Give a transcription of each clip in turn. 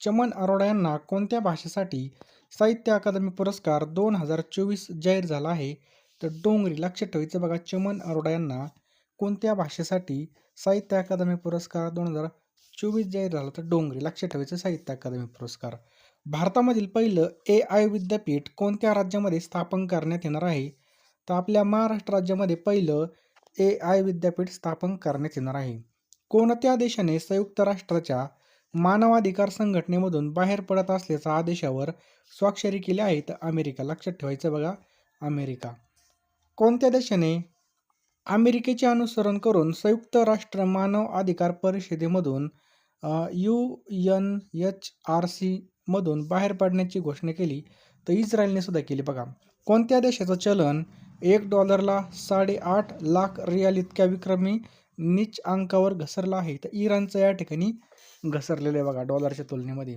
चमन अरोडा यांना कोणत्या भाषेसाठी साहित्य अकादमी पुरस्कार दोन हजार चोवीस जाहीर झाला आहे? तर डोंगरी लक्ष ठेवायचं बघा. चमन अरोडा यांना कोणत्या भाषेसाठी साहित्य अकादमी पुरस्कार दोन हजार चोवीस जाहीर झाला? तर डोंगरी लक्ष ठेवायचं साहित्य अकादमी पुरस्कार. भारतामधील पहिलं ए आय विद्यापीठ कोणत्या राज्यामध्ये स्थापन करण्यात येणार आहे? तर आपल्या महाराष्ट्र राज्यामध्ये पहिलं ए आय विद्यापीठ स्थापन करण्यात येणार आहे. कोणत्या देशाने संयुक्त राष्ट्राच्या मानवाधिकार संघटनेमधून बाहेर पडत असल्याच्या आदेशावर स्वाक्षरी केली आहे तर अमेरिका लक्षात ठेवायचं बघा. अमेरिका. कोणत्या देशाने? अमेरिकेचे अनुसरण करून संयुक्त राष्ट्र मानव अधिकार परिषदेमधून यू एन एच आर सीमधून बाहेर पडण्याची घोषणा केली. तर इस्रायलने सुद्धा केली बघा. कोणत्या देशाचं चलन? एक डॉलरला साडेआठ लाख रियाल इतक्या विक्रमी नीच अंकावर घसरला आहे. तर इराणचं या ठिकाणी घसरलेलं आहे बघा डॉलरच्या तुलनेमध्ये.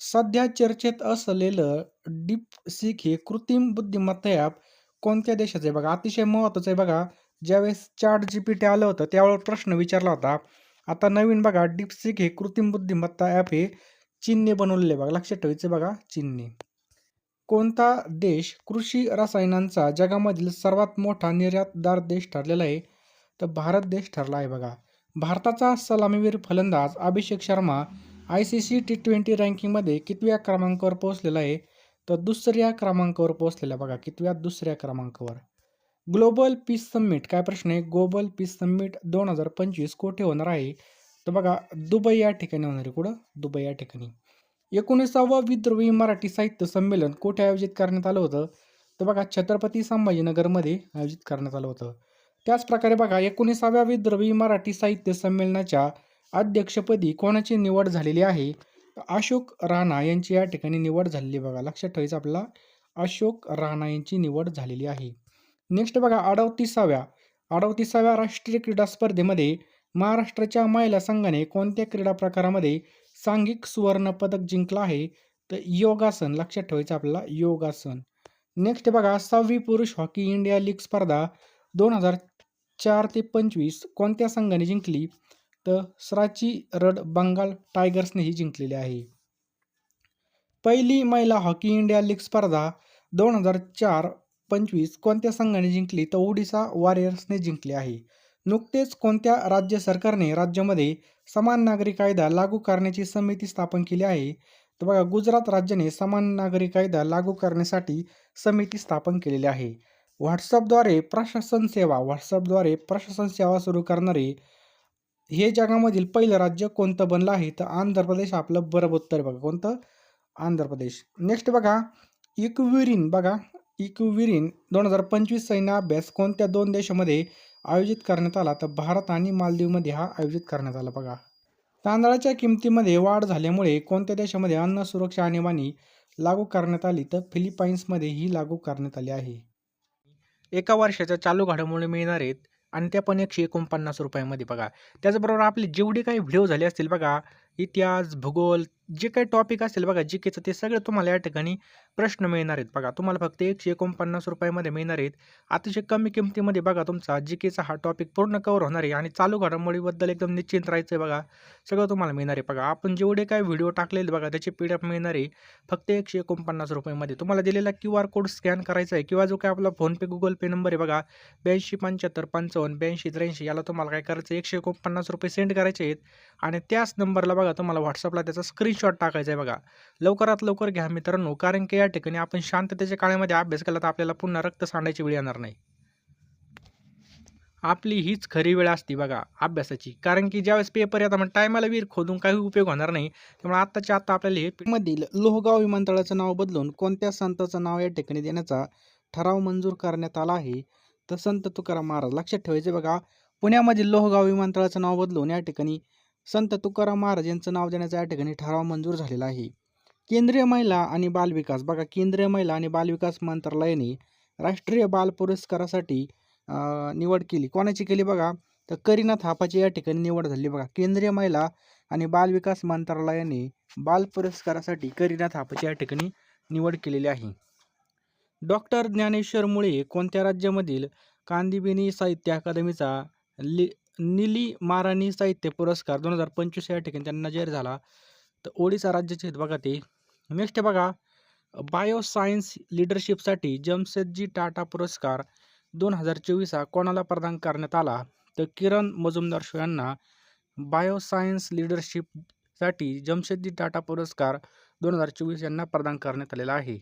सध्या चर्चेत असलेलं डीप सीक हे कृत्रिम बुद्धिमत्ता ॲप कोणत्या देशाचं आहे? बघा अतिशय महत्त्वाचं आहे बघा. ज्यावेळेस चार जी पी टी आलं होतं त्यावेळेस प्रश्न विचारला होता. आता नवीन बघा डीपसिक हे कृत्रिम बुद्धिमत्ता ॲप हे चीनने बनवलेले आहे बघा. लक्षात ठेवायचं बघा चीनने. कोणता देश कृषी रसायनांचा जगामधील सर्वात मोठा निर्यातदार देश ठरलेला आहे? तर भारत देश ठरला आहे बघा. भारताचा सलामीवीर फलंदाज Abhishek Sharma I C C T twenty रँकिंगमध्ये कितव्या क्रमांकावर पोहोचलेला आहे? तर दुसऱ्या क्रमांकावर पोहोचलेला बघा कितव्या? दुसऱ्या क्रमांकावर. ग्लोबल पीस समिट काय प्रश्न आहे? ग्लोबल पीस समिट दोन हजार पंचवीस कोठे होणार आहे? तर बघा दुबई या ठिकाणी होणार आहे कुठं? दुबई या ठिकाणी. एकोणीसावं विद्रोही मराठी साहित्य संमेलन कुठे आयोजित करण्यात आलं होतं? तर बघा छत्रपती संभाजीनगरमध्ये आयोजित करण्यात आलं होतं. त्याचप्रकारे बघा एकोणीसाव्या विद्रवी मराठी साहित्य संमेलनाच्या अध्यक्षपदी कोणाची निवड झालेली आहे? अशोक राणा यांची या ठिकाणी निवड झालेली बघा लक्षात ठेवायचं आपला अशोक राणा यांची निवड झालेली आहे. नेक्स्ट बघा अडवतीसाव्या अडवतीसाव्या राष्ट्रीय क्रीडा स्पर्धेमध्ये महाराष्ट्राच्या महिला संघाने कोणत्या क्रीडा प्रकारामध्ये सांघिक सुवर्ण पदक जिंकलं आहे? तर योगासन लक्षात ठेवायचं आपल्याला योगासन. नेक्स्ट बघा सहावी पुरुष हॉकी इंडिया लीग स्पर्धा दोन हजार चार ते पंचवीस कोणत्या संघाने जिंकली? तर सराची रड बंगाल टायगर्सने ही जिंकलेली आहे. पहिली महिला हॉकी इंडिया लीग स्पर्धा दोन हजार चार पंचवीस कोणत्या संघाने जिंकली? तर ओडिसा वॉरियर्सने जिंकली आहे. नुकतेच कोणत्या राज्य सरकारने राज्यामध्ये समान नागरी कायदा लागू करण्याची समिती स्थापन केली आहे? तर बघा गुजरात राज्याने समान नागरी कायदा लागू करण्यासाठी समिती स्थापन केलेली आहे. व्हॉट्सअपद्वारे प्रशासन सेवा व्हॉट्सअपद्वारे प्रशासन सेवा सुरू करणारे हे जगामधील पहिलं राज्य कोणतं बनलं आहे? तर आंध्र प्रदेश आपलं बरोबर उत्तर बघा. कोणतं? आंध्र प्रदेश. नेक्स्ट बघा इक्विरिन बघा. इक्विरिन दोन हजार पंचवीस सैन्य अभ्यास कोणत्या दोन देशामध्ये आयोजित करण्यात आला? तर भारत आणि मालदीवमध्ये हा आयोजित करण्यात आला बघा. तांदळाच्या किमतीमध्ये वाढ झाल्यामुळे कोणत्या देशामध्ये अन्न सुरक्षा आणीबाणी लागू करण्यात आली? तर फिलिपाईन्समध्ये ही लागू करण्यात आली आहे. एका वर्षाच्या चालू घडामोडी मिळणार आहेत आणि त्या पण एकशे एकोणपन्नास रुपयामध्ये बघा. त्याचबरोबर आपले जेवढे काही व्हिडिओ झाले असतील बघा इतिहास भूगोल जे काही टॉपिक असेल बघा जी केचं ते सगळं तुम्हाला या ठिकाणी प्रश्न मिळणार आहेत बघा. तुम्हाला फक्त एकशे एकोणपन्नास रुपयामध्ये मिळणार आहेत. अतिशय कमी किमतीमध्ये बघा तुमचा जी केचा हा टॉपिक पूर्ण कवर होणार आहे आणि चालू घडामोडीबद्दल एकदम निश्चिंत राहायचं आहे बघा. सगळं तुम्हाला मिळणार आहे बघा. आपण जेवढे काही व्हिडिओ टाकलेले बघा त्याचे पी डी एफ मिळणार आहे. फक्त एकशे एकोणपन्नास रुपयामध्ये. तुम्हाला दिलेला क्यू आर कोड स्कॅन करायचा आहे किंवा जो काय आपला फोनपे गुगल पे नंबर आहे बघा ब्याऐंशी पंच्याहत्तर पंचावन्न ब्याऐंशी त्र्याऐंशी याला तुम्हाला काय करायचं एकशे एकोणपन्नास रुपये सेंड करायचे आहेत. आणि त्याच नंबरला बघा तुम्हाला व्हॉट्सअपला त्याचा स्क्रीनशॉट टाकायचा आहे बघा. लवकरात लवकर घ्या मित्रांनो कारण की या ठिकाणी आपण शांततेच्या काळामध्ये अभ्यास केला तर आपल्याला पुन्हा रक्त सांडायची वेळ येणार नाही. आपली हीच खरी वेळ असते बघा अभ्यासाची. कारण की ज्यावेळेस पेपर येतात मग टायमाला वीर खोदून काही उपयोग होणार नाही. त्यामुळे आत्ताच्या आत्ता आपल्याला हे मधील लोहगाव विमानतळाचं नाव बदलून कोणत्या संताचं नाव या ठिकाणी देण्याचा ठराव मंजूर करण्यात आला आहे? तर संत तुकाराम महाराज लक्षात ठेवायचे बघा पुण्यामधील लोहगाव विमानतळाचं नाव बदलून या ठिकाणी संत तुकाराम महाराज यांचं नाव देण्याचा या ठिकाणी ठराव मंजूर झालेला आहे. केंद्रीय महिला आणि बालविकास बघा केंद्रीय महिला आणि बालविकास मंत्रालयाने राष्ट्रीय बाल पुरस्कारासाठी निवड केली. कोणाची केली बघा? तर करीना थापाची या ठिकाणी निवड झाली बघा. केंद्रीय महिला आणि बालविकास मंत्रालयाने बाल पुरस्कारासाठी करीना थापाची या ठिकाणी निवड केलेली आहे. डॉक्टर ज्ञानेश्वर मुळे कोणत्या राज्यामधील कांदिबिनी साहित्य अकादमीचा लि निली माराणी साहित्य पुरस्कार दोन हजार पंचवीस या ठिकाणी त्यांना जाहीर झाला. तर ओडिसा राज्याचे आहेत बघा ते. नेक्स्ट बघा बायोसायन्स लिडरशिपसाठी जमशेदजी टाटा पुरस्कार दोन हजार चोवीस हा कोणाला प्रदान करण्यात आला? तर किरण मजुमदार शो यांना बायोसायन्स लिडरशिपसाठी जमशेदजी टाटा पुरस्कार दोन हजार चोवीस यांना प्रदान करण्यात आलेला आहे.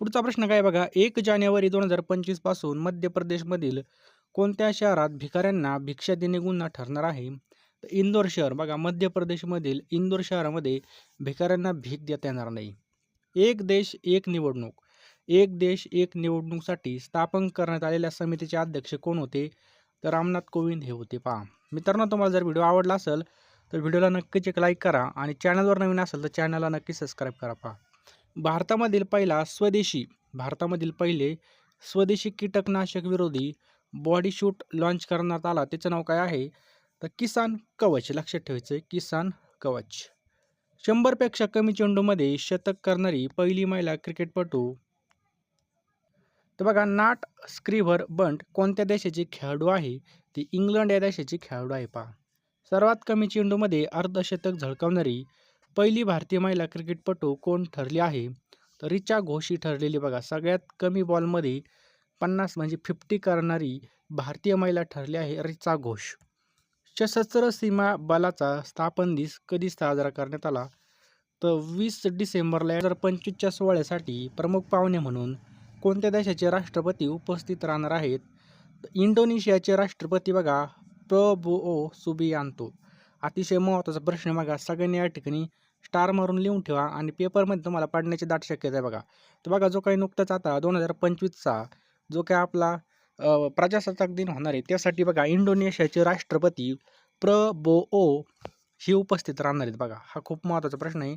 पुढचा प्रश्न काय बघा? एक जानेवारी दोन हजार पंचवीसपासून मध्य प्रदेशमधील कोणत्या शहरात भिकाऱ्यांना भिक्षा देणे गुन्हा ठरणार आहे? तर इंदोर शहर बघा मध्य प्रदेशमधील इंदोर शहरामध्ये भिकाऱ्यांना भीक देता येणार नाही. एक देश एक निवडणूक. एक देश एक निवडणूकसाठी स्थापन करण्यात आलेल्या समितीचे अध्यक्ष कोण होते? तर रामनाथ कोविंद हे होते. पहा मित्रांनो तुम्हाला जर व्हिडिओ आवडला असेल तर व्हिडिओला नक्कीच एक लाईक करा आणि चॅनलवर नवीन असेल तर चॅनलला नक्की सबस्क्राईब करा. पहा भारतामधील पहिला स्वदेशी भारतामधील पहिले स्वदेशी कीटकनाशक विरोधी बॉडी शूट लॉन्च करण्यात आला. त्याचं नाव काय आहे? तर किसान कवच. लक्षात ठेवायचं आहे किसान कवच. शंभरपेक्षा कमी चेंडूमध्ये शतक करणारी पहिली महिला क्रिकेटपटू. तर बघा नाट स्क्रीव्हर बंट कोणत्या देशाची खेळाडू आहे? ती इंग्लंड या देशाची खेळाडू आहे पहा. सर्वात कमी चेंडूमध्ये अर्धशतक झळकावणारी पहिली भारतीय महिला क्रिकेटपटू कोण ठरली आहे? तर रिचा घोषी ठरलेली बघा सगळ्यात कमी बॉलमध्ये पन्नास म्हणजे फिफ्टी करणारी भारतीय महिला ठरली आहे रिचा घोष. सशस्त्र सीमा बलाचा स्थापन दिस कधी साजरा करण्यात आला. तर वीस डिसेंबरला हजार पंचवीसच्या सोहळ्यासाठी प्रमुख पाहुणे म्हणून कोणत्या देशाचे राष्ट्रपती उपस्थित राहणार आहेत? इंडोनेशियाचे राष्ट्रपती बघा प्रबोओ सुबियांतो. अतिशय महत्त्वाचा प्रश्न बघा सगळ्यांनी या ठिकाणी स्टार मारून लिहून ठेवा आणि पेपरमध्ये तुम्हाला पडण्याची दाट शक्यता आहे बघा. तर बघा जो काही नुकताच आता दोन हजार पंचवीसचा जो काय आपला प्रजासत्ताक दिन होणार आहे त्यासाठी बघा इंडोनेशियाचे राष्ट्रपती प्रबोओ हे उपस्थित राहणार आहेत बघा. हा खूप महत्त्वाचा प्रश्न आहे.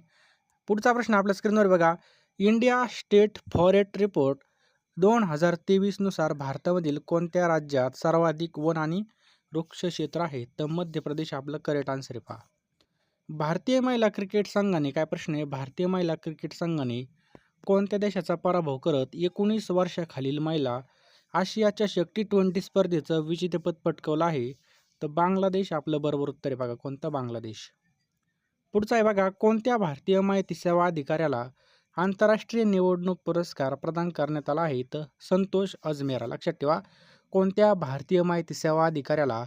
पुढचा प्रश्न आपल्या स्क्रीनवर बघा. इंडिया स्टेट फॉरेस्ट रिपोर्ट दोन हजार तेवीसनुसार भारतामधील कोणत्या राज्यात सर्वाधिक वन आणि वृक्ष क्षेत्र आहे? तर मध्य प्रदेश आपलं करेक्ट आन्सर आहे पहा. भारतीय महिला क्रिकेट संघाने काय प्रश्न आहे? भारतीय महिला क्रिकेट संघाने कोणत्या देशाचा पराभव करत एकोणीस वर्षाखालील महिला आशियाच्या शक्ती ट्वेंटी स्पर्धेचं विजेतेपद पटकवलं आहे तर बांगलादेश आपलं बरोबर उत्तर आहे बघा कोणता बांगलादेश? पुढचा आहे बघा कोणत्या भारतीय माहिती सेवा अधिकाऱ्याला आंतरराष्ट्रीय निवडणूक पुरस्कार प्रदान करण्यात आला आहे तर संतोष अजमेरा लक्षात ठेवा कोणत्या भारतीय माहिती सेवा अधिकाऱ्याला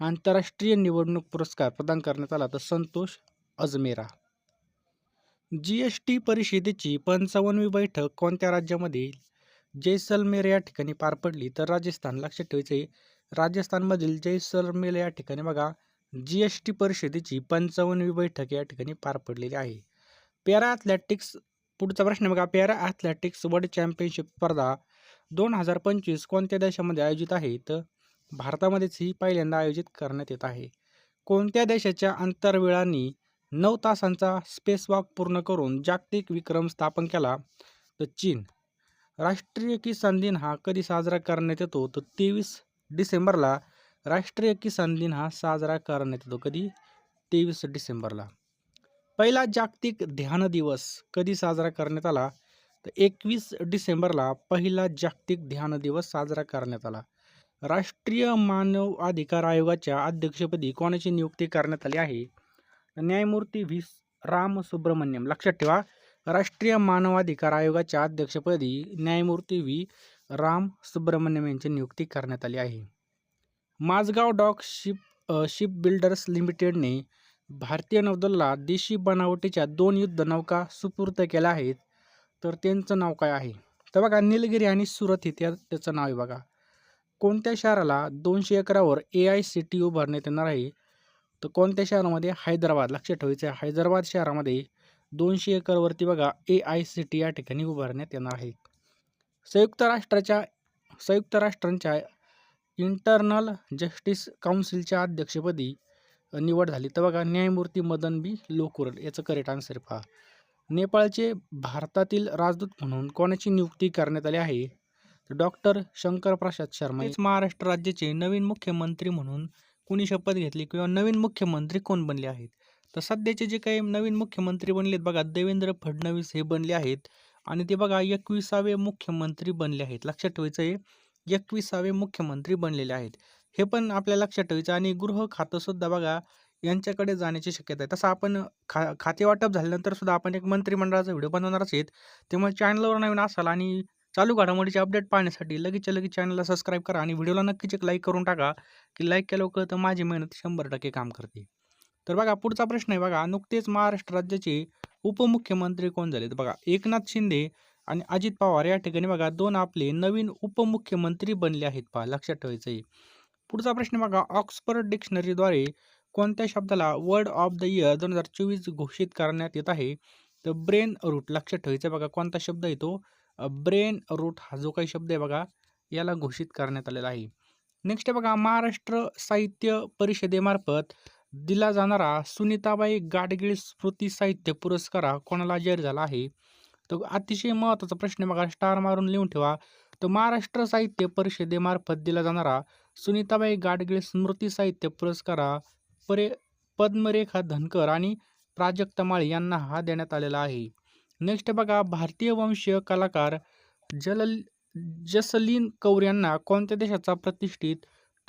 आंतरराष्ट्रीय निवडणूक पुरस्कार प्रदान करण्यात आला तर Santosh Ajmera G S T परिषदेची पंचावन्नवी बैठक कोणत्या राज्यामध्ये जैसलमेर या ठिकाणी पार पडली तर राजस्थान. लक्षात ठेवायचे राजस्थानमधील जैसलमेर या ठिकाणी बघा जी एस टी परिषदेची पंचावन्नवी बैठक या ठिकाणी पार पडलेली आहे. पॅरा ॲथलेटिक्स पुढचा प्रश्न बघा. पॅरा ॲथलेटिक्स वर्ल्ड चॅम्पियनशिप स्पर्धा दोन हजार पंचवीस कोणत्या देशामध्ये आयोजित आहे? तर भारतामध्येच ही पहिल्यांदा आयोजित करण्यात येत आहे. कोणत्या देशाच्या अंतरवेळांनी नऊ तासांचा स्पेसवॉक पूर्ण करून जागतिक विक्रम स्थापन केला. तर चीन राष्ट्रीय किसान दिन हा कधी साजरा करण्यात येतो? तर तेवीस डिसेंबरला राष्ट्रीय किसान दिन हा साजरा करण्यात येतो कधी? तेवीस डिसेंबरला. पहिला जागतिक ध्यान दिवस कधी साजरा करण्यात आला? तर एकवीस डिसेंबरला पहिला जागतिक ध्यान दिवस साजरा करण्यात आला. राष्ट्रीय मानव अधिकार आयोगाच्या अध्यक्षपदी कोणाची नियुक्ती करण्यात आली आहे? न्यायमूर्ती व्ही. राम सुब्रमण्यम लक्षात ठेवा राष्ट्रीय मानवाधिकार आयोगाच्या अध्यक्षपदी न्यायमूर्ती व्ही. राम सुब्रमण्यम यांची नियुक्ती करण्यात आली आहे. Mazagon dock ship ship builders लिमिटेडने भारतीय नौदलला देशी बनावटीच्या दोन युद्ध नौका सुपूर्द केल्या आहेत. तर त्यांचं नाव काय आहे? तर बघा निलगिरी आणि सुरत हे त्या त्याचं नाव आहे बघा. कोणत्या शहराला दोनशे एकरावर ए आय सी टी उभारण्यात येणार आहे? तर कोणत्या शहरामध्ये? हैदराबाद. लक्षात ठेवायचं आहे हैदराबाद शहरामध्ये दोनशे एकरवरती बघा ए आय सी टी या ठिकाणी उभारण्यात येणार आहे. संयुक्त राष्ट्राच्या संयुक्त राष्ट्रांच्या इंटरनल जस्टिस काउन्सिलच्या अध्यक्षपदी निवड झाली. तर बघा न्यायमूर्ती मदन बी लोकुरल याचं करेक्ट आन्सर पहा. नेपाळचे भारतातील राजदूत म्हणून कोणाची नियुक्ती करण्यात आली आहे? तर डॉक्टर शंकर प्रसाद शर्मा हेच महाराष्ट्र राज्याचे नवीन मुख्यमंत्री म्हणून कुणी शपथ घेतली किंवा नवीन मुख्यमंत्री कोण बनले आहेत तर सध्याचे जे काही नवीन मुख्यमंत्री बनलेत बघा देवेंद्र फडणवीस हे बनले आहेत आणि ते बघा एकविसावे मुख्यमंत्री बनले आहेत लक्षात ठेवायचं आहे एकविसावे मुख्यमंत्री बनलेले आहेत हे पण आपल्या लक्षात ठेवायचं आणि गृह खातंसुद्धा बघा यांच्याकडे जाण्याची शक्यता आहे. तसं आपण खा खाते वाटप झाल्यानंतर सुद्धा आपण एक मंत्रिमंडळाचा व्हिडिओ बनवणारच आहेत. त्यामुळे चॅनलवर नवीन असाल आणि चालू घडामोडीचे अपडेट पाहण्यासाठी लगेचच्या लगेच चॅनलला सबस्क्राईब करा आणि व्हिडिओला नक्कीच एक लाईक करून टाका, की लाईक केलं कळतं माझी मेहनत 100% काम करते. तर बघा पुढचा प्रश्न आहे बघा, नुकतेच महाराष्ट्र राज्याचे उपमुख्यमंत्री कोण झालेत? बघा एकनाथ शिंदे आणि अजित पवार या ठिकाणी बघा दोन आपले नवीन उपमुख्यमंत्री बनले आहेत पहा, लक्षात ठेवायचं आहे. पुढचा प्रश्न बघा, ऑक्सफर्ड डिक्शनरीद्वारे कोणत्या शब्दाला वर्ड ऑफ द इयर 2024 घोषित करण्यात येत आहे? तर ब्रेन रूट लक्षात ठेवायचं बघा कोणता शब्द येतो ब्रेन रूट हा जो काही शब्द आहे बघा, याला घोषित करण्यात आलेला आहे. नेक्स्ट आहे बघा, महाराष्ट्र साहित्य परिषदेमार्फत दिला जाणारा सुनीताबाई गाडगिळ स्मृती साहित्य पुरस्कार कोणाला जाहीर झाला आहे? तर अतिशय महत्त्वाचा प्रश्न आहे बघा, स्टार मारून लिहून ठेवा. तर महाराष्ट्र साहित्य परिषदेमार्फत दिला जाणारा सुनीताबाई गाडगीळ स्मृती साहित्य पुरस्कार परे पद्मरेखा धनकर आणि प्राजक्ता माळी यांना हा देण्यात आलेला आहे. नेक्स्ट बघा, भारतीय वंशीय कलाकार जल जसलीन कौर यांना कोणत्या देशाचा प्रतिष्ठित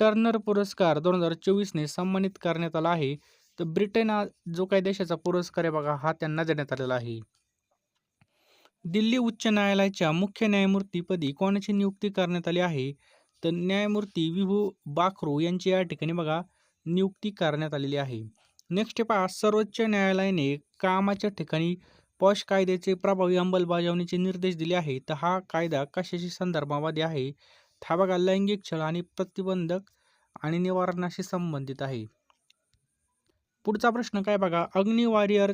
टर्नर पुरस्कार दोन हजार चोवीसने सन्मानित करण्यात आला आहे? तर ब्रिटन हा जो काही देशाचा पुरस्कार आहे बघा, हा त्यांना देण्यात आलेला आहे. दिल्ली उच्च न्यायालयाच्या मुख्य न्यायमूर्तीपदी कोणाची नियुक्ती करण्यात आली आहे? तर न्यायमूर्ती विभू बाखरू यांची या ठिकाणी बघा नियुक्ती करण्यात आलेली आहे. नेक्स्ट पहा, सर्वोच्च न्यायालयाने कामाच्या ठिकाणी पॉश कायद्याचे प्रभावी अंमलबजावणीचे निर्देश दिले आहेत. तर हा कायदा कशाशी संदर्भामध्ये आहे? हा बघा लैंगिक छळ आणि प्रतिबंधक आणि निवारणाशी संबंधित आहे. पुढचा प्रश्न काय बघा, अग्नी वॉरियर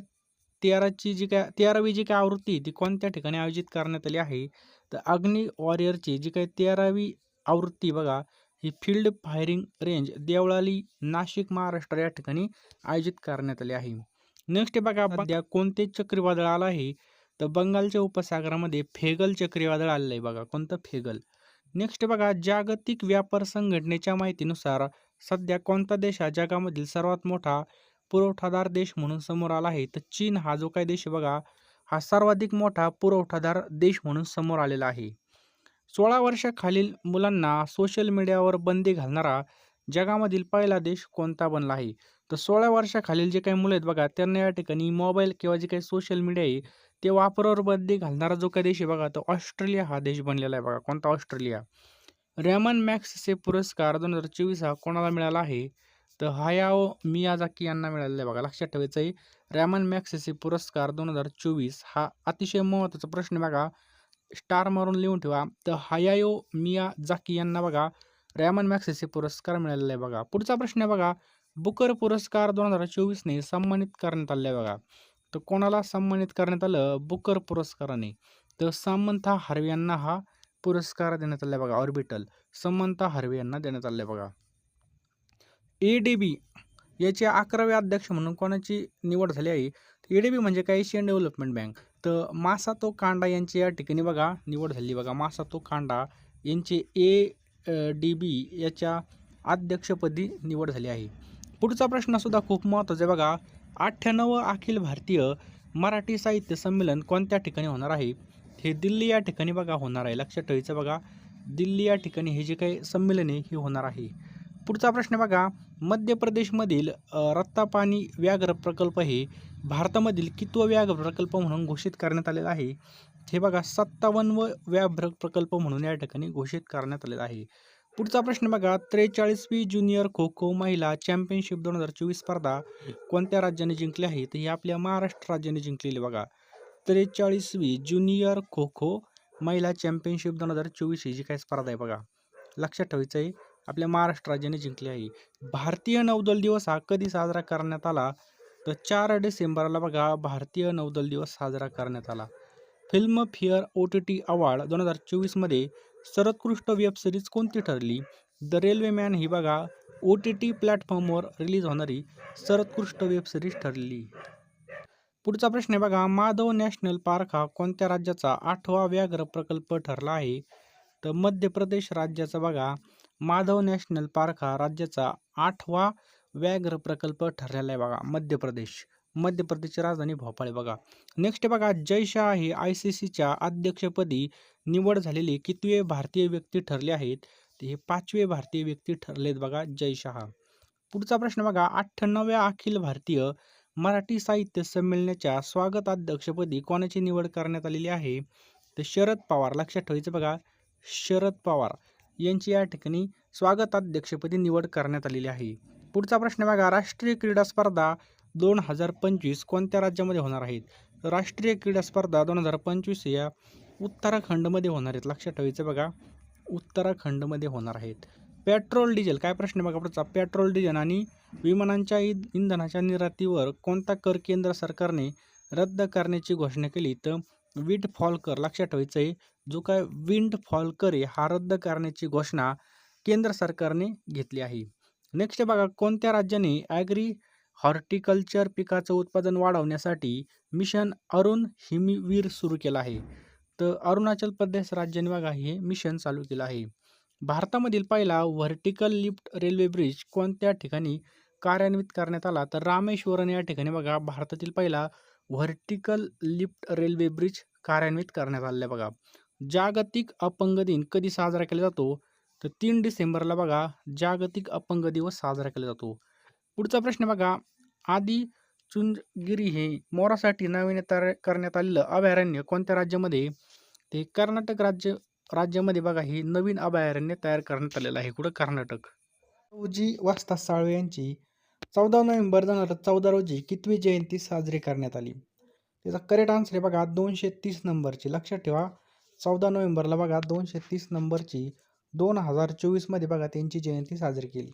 13ची जी काय 13वी जी काय आवृत्ती ती कोणत्या ठिकाणी आयोजित करण्यात आली आहे? तर अग्नी वॉरियरची जी काही 13वी आवृत्ती बघा, ही field firing range Deolali, Nashik, Maharashtra या ठिकाणी आयोजित करण्यात आली आहे. नेक्स्ट बघा, सध्या कोणते चक्रीवादळ आलं आहे? तर बंगालच्या उपसागरामध्ये फेगल चक्रीवादळ आलेलं आहे बघा. कोणतं? फेगल. नेक्स्ट बघा, जागतिक व्यापार संघटनेच्या माहितीनुसार सध्या कोणता देश हा जगामधील सर्वात मोठा पुरवठादार देश म्हणून समोर आला आहे? तर चीन हा जो काही देश आहे बघा, हा सर्वाधिक मोठा पुरवठादार देश म्हणून समोर आलेला आहे. 16 वर्षाखालील मुलांना सोशल मीडियावर बंदी घालणारा जगामधील पहिला देश कोणता बनला आहे? तर 16 वर्षाखालील जे काही मुलं आहेत बघा, त्यांना या ठिकाणी मोबाईल किंवा जे काही सोशल मीडिया आहे, ते वापरावर बंदी घालणारा जो काही देश आहे बघा, तो ऑस्ट्रेलिया हा देश बनलेला आहे बघा. कोणता? ऑस्ट्रेलिया. रेमन मॅक्सचे पुरस्कार 2024 हा कोणाला मिळाला आहे? तर हायाओ मियाजाकी यांना मिळालेला आहे बघा. लक्षात ठेवायचं आहे, रॅमन मॅग्सेसे पुरस्कार 2024 हा अतिशय महत्त्वाचा प्रश्न बघा. स्टार मारून लिहून ठेवा. तर हायाओ मियाझाकी यांना बघा रॅमन मॅक्सेसचे पुरस्कार मिळालेला आहे बघा. पुढचा प्रश्न आहे बघा, बुकर पुरस्कार दोन हजार चोवीसने सन्मानित करण्यात आले बघा. तर कोणाला सन्मानित करण्यात आलं बुकर पुरस्काराने? तर सामंथा हार्वे यांना हा पुरस्कार देण्यात आला आहे बघा. ऑर्बिटल समंथा हार्वे यांना देण्यात आले बघा ए डी बी याचे 11वे अध्यक्ष म्हणून कोणाची निवड झाली आहे? ए डी बी म्हणजे काय? Asian development bank. तर मासातो कांडा यांची या ठिकाणी बघा निवड झाली बघा. मासातो कांडा यांचे ए डी बी याच्या अध्यक्षपदी निवड झाली आहे. पुढचा प्रश्नसुद्धा खूप महत्त्वाचा आहे बघा. 98वं अखिल भारतीय मराठी साहित्य संमेलन कोणत्या ठिकाणी होणार आहे? हे दिल्ली या ठिकाणी बघा होणार आहे. लक्षात ठेवायचं बघा. दिल्ली या ठिकाणी हे जे काही संमेलन आहे, हे होणार आहे. पुढचा प्रश्न बघा, मध्य प्रदेशमधील रत्तापानी व्याघ्र प्रकल्प हे भारतामधील कितव व्याघ्र प्रकल्प म्हणून घोषित करण्यात आलेला आहे? हे बघा 57वं व्याघ्र प्रकल्प म्हणून या ठिकाणी घोषित करण्यात आलेला आहे. पुढचा प्रश्न बघा, 43वी ज्युनियर खो-खो महिला चॅम्पियनशिप 2024 स्पर्धा कोणत्या राज्याने जिंकली आहे? तर ही आपल्या महाराष्ट्र राज्याने जिंकलेली बघा. 43वी ज्युनियर खो-खो महिला चॅम्पियनशिप 2024 ही जी काही स्पर्धा आहे बघा. लक्षात ठेवायचं आहे, आपल्या महाराष्ट्र राज्याने जिंकली आहे. भारतीय नौदल दिवस हा कधी साजरा करण्यात आला? तर चार डिसेंबरला बघा भारतीय नौदल दिवस साजरा करण्यात आला. फिल्मफेअर टी अवॉर्ड 2024 मध्ये सर्वोत्कृष्ट वेबसिरीज कोणती ठरली? द रेल्वेमॅन ही बघा ओ टी टी प्लॅटफॉर्मवर रिलीज होणारी सर्वोत्कृष्ट वेबसिरीज ठरली. पुढचा प्रश्न आहे बघा, माधव नॅशनल पार्क हा कोणत्या राज्याचा आठवा व्याघ्र प्रकल्प ठरला आहे? तर मध्य प्रदेश राज्याचा बघा माधव नॅशनल पार्क हा राज्याचा आठवा व्याघ्र प्रकल्प ठरलेला आहे बघा. मध्य प्रदेश. मध्य प्रदेशची राजधानी भोपाळ बघा. नेक्स्ट बघा, जय शाह हे सीच्या अध्यक्षपदी निवड झालेले कितवे भारतीय व्यक्ती ठरले आहेत? हे पाचवे भारतीय व्यक्ती ठरलेत बघा जय शहा पुढचा प्रश्न बघा अठ्ठ्याण्णव्या अखिल भारतीय मराठी साहित्य संमेलनाच्या स्वागताध्यक्षपदी कोणाची निवड करण्यात आलेली आहे तर शरद पवार लक्षात ठेवायचं बघा शरद पवार यांची या ठिकाणी स्वागताध्यक्षपदी निवड करण्यात आलेली आहे पुढचा प्रश्न बघा राष्ट्रीय क्रीडा स्पर्धा दोन हजार पंचवीस कोणत्या राज्यामध्ये होणार आहेत? राष्ट्रीय क्रीडा स्पर्धा दोन हजार पंचवीस या उत्तराखंडमध्ये होणार आहेत. लक्षात ठेवायचं बघा उत्तराखंडमध्ये होणार आहेत. पेट्रोल डिझेल काय प्रश्न बघा पुढचा? पेट्रोल डिझेल आणि विमानांच्या इ- इंधनाच्या निर्यातीवर कोणता कर केंद्र सरकारने रद्द करण्याची घोषणा केली? तर विंड फॉल कर लक्षात ठेवायचं आहे जो काय विंड फॉल कर आहे हा रद्द करण्याची घोषणा केंद्र सरकारने घेतली आहे. नेक्स्ट बघा कोणत्या राज्याने ॲग्री हॉर्टिकल्चर पिकाचं उत्पादन वाढवण्यासाठी मिशन अरुण हिमवीर सुरू केलं आहे. तर अरुणाचल प्रदेश राज्याने बघा हे मिशन चालू केलं आहे. भारतामधील पहिला व्हर्टिकल लिफ्ट रेल्वे ब्रिज कोणत्या ठिकाणी कार्यान्वित करण्यात आला? तर रामेश्वरम या ठिकाणी बघा भारतातील पहिला व्हर्टिकल लिफ्ट रेल्वे ब्रिज कार्यान्वित करण्यात आलेला बघा. जागतिक अपंग दिन कधी साजरा केला जातो? तर तीन डिसेंबरला बघा जागतिक अपंग दिवस साजरा केला जातो. पुढचा प्रश्न बघा. आदी चुंजगिरी हे मोरासाठी नवीन तयार करण्यात आलेलं अभयारण्य कोणत्या राज्यामध्ये? ते कर्नाटक राज्य राज्यामध्ये बघा हे नवीन अभयारण्य तयार करण्यात आलेलं आहे. कुठं? कर्नाटक. जी वास्ता साळवे यांची चौदा नोव्हेंबर दोन हजार चौदा रोजी कितवी जयंती साजरी करण्यात आली. त्याचा करेक्ट आन्सर आहे बघा दोनशे तीस नंबरची. लक्षात ठेवा चौदा नोव्हेंबरला बघा दोनशे तीस नंबरची दोन हजार चोवीसमध्ये बघा त्यांची जयंती साजरी केली.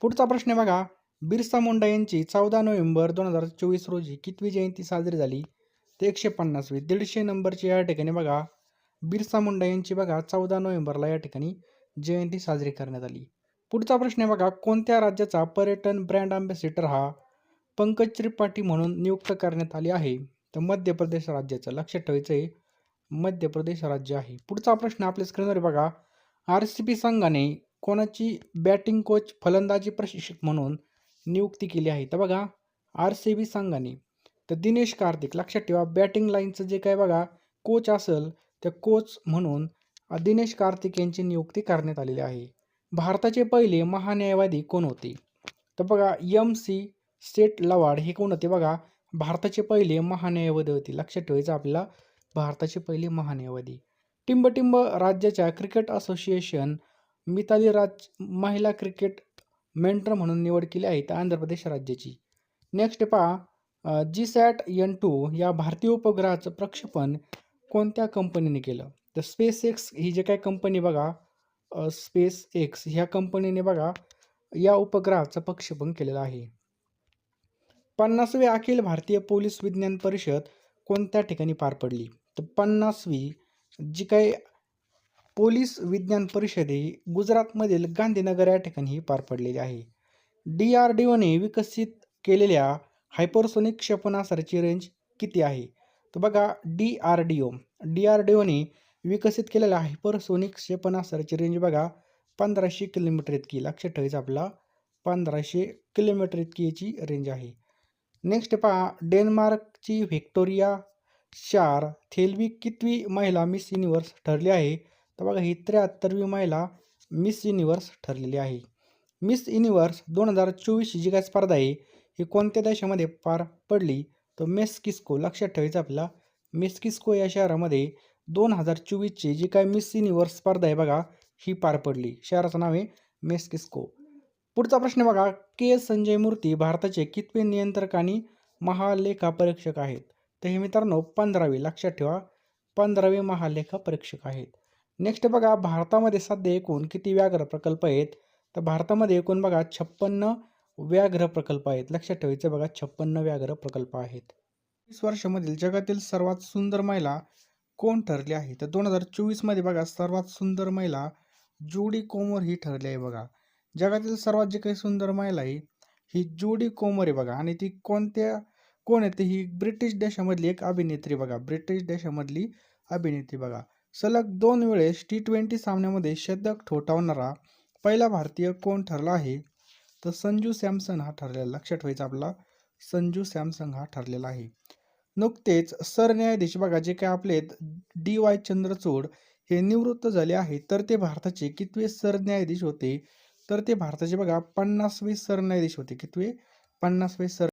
पुढचा प्रश्न बघा बिरसा मुंडा यांची चौदा नोव्हेंबर दोन हजार चोवीस रोजी कितवी जयंती साजरी झाली? ते एकशे पन्नासवी दीडशे नंबरची या ठिकाणी बघा. बिरसा मुंडा यांची बघा चौदा नोव्हेंबरला या ठिकाणी जयंती साजरी करण्यात आली. पुढचा प्रश्न आहे बघा कोणत्या राज्याचा पर्यटन ब्रँड अँबॅसिडर हा पंकज त्रिपाठी म्हणून नियुक्त करण्यात आले आहे? तर मध्य प्रदेश राज्याचं लक्षात ठेवायचं आहे मध्य प्रदेश राज्य आहे. पुढचा प्रश्न आपल्या स्क्रीनवर बघा. आर सी पी संघाने कोणाची बॅटिंग कोच फलंदाजी प्रशिक्षक म्हणून नियुक्ती केली आहे. तर बघा आर सी बी संघाने तर दिनेश कार्तिक लक्षात ठेवा बॅटिंग लाईनचं जे काय बघा कोच असेल त्या कोच म्हणून दिनेश कार्तिक यांची नियुक्ती करण्यात आलेली आहे. भारताचे पहिले महान्यायवादी कोण होते? तर बघा यम सी सेट लवाड हे कोण होते बघा? भारताचे पहिले महान्यायवादी होते. लक्षात ठेवायचं आपल्याला भारताचे पहिले महान्यायवादी. टिंबटिंब राज्याच्या क्रिकेट असोसिएशन मिताली राज महिला क्रिकेट मेंटर म्हणून निवड केली आहे आंध्र प्रदेश राज्याची. नेक्स्ट पहा जी सॅट एन टू या भारतीय उपग्रहाचं प्रक्षेपण कोणत्या कंपनीने केलं? तर स्पेस एक्स ही जे काय कंपनी बघा स्पेस एक्स ह्या कंपनीने बघा या उपग्रहाचं प्रक्षेपण केलेलं आहे. पन्नासवी अखिल भारतीय पोलीस विज्ञान परिषद कोणत्या ठिकाणी पार पडली? तर पन्नासवी जी काही पोलीस विज्ञान परिषद ही गुजरातमधील गांधीनगर या ठिकाणी पार पडलेली आहे. डी आर डी ओने विकसित केलेल्या हायपरसोनिक क्षेपणास्त्राची रेंज किती आहे? तर बघा D R D O D R D one विकसित केलेल्या हायपरसोनिक क्षेपणास्त्राची रेंज बघा पंधराशे किलोमीटर इतकी. लक्षात ठेवायचं आपला पंधराशे किलोमीटर इतकी याची रेंज आहे. नेक्स्ट पहा डेन्मार्कची व्हिक्टोरिया चार थेलवी कितवी महिला मिस युनिवर्स ठरली आहे? तर बघा ही त्र्याहत्तरवी महिला मिस युनिवर्स ठरलेली आहे. मिस युनिवर्स दोन हजार चोवीसची जी काय स्पर्धा आहे ही कोणत्या देशामध्ये पार पडली? तर मेस्किस्को लक्षात ठेवायचं आपल्याला मेस्किस्को या शहरामध्ये दोन हजार चोवीसची जी काय मिस युनिवर्स स्पर्धा आहे बघा ही पार पडली. शहराचं नाव आहे मेस्किस्को पुढचा प्रश्न बघा के संजय मूर्ती भारताचे कितवे नियंत्रक आणि महालेखा परीक्षक आहेत? तर हे मित्रांनो पंधरावे. लक्षात ठेवा पंधरावे महालेखा परीक्षक आहेत. नेक्स्ट बघा भारतामध्ये सध्या एकूण किती व्याघ्र प्रकल्प आहेत? तर भारतामध्ये एकूण बघा छप्पन्न व्याघ्र प्रकल्प आहेत. लक्षात ठेवायचं बघा छप्पन्न व्याघ्र प्रकल्प आहेत. वीस वर्षामधील जगातील सर्वात सुंदर महिला कोण ठरली आहे? तर दोन हजार चोवीसमध्ये बघा सर्वात सुंदर महिला जोडी कोमर ही ठरली आहे बघा. जगातील सर्वात जी काही सुंदर महिला आहे ही जोडी कोमर आहे बघा. आणि ती कोणत्या कोण आहे? ती ही ब्रिटिश देशामधली एक अभिनेत्री बघा. ब्रिटिश देशामधली अभिनेत्री बघा. सलग दोन वेळेस टी ट्वेंटी सामन्यामध्ये शतक ठोठावणारा पहिला भारतीय कोण ठरला आहे? तर संजू सॅमसन हा ठरलेला. लक्षात ठेवायचा आपला. संजू सॅमसन हा ठरलेला आहे. नुकतेच सरन्यायाधीश बघा जे काय आपले डी वाय चंद्रचूड हे निवृत्त झाले आहे तर ते भारताचे कितवे सरन्यायाधीश होते? तर ते भारताचे बघा पन्नासवे सरन्यायाधीश होते. कितवे? पन्नासवे सर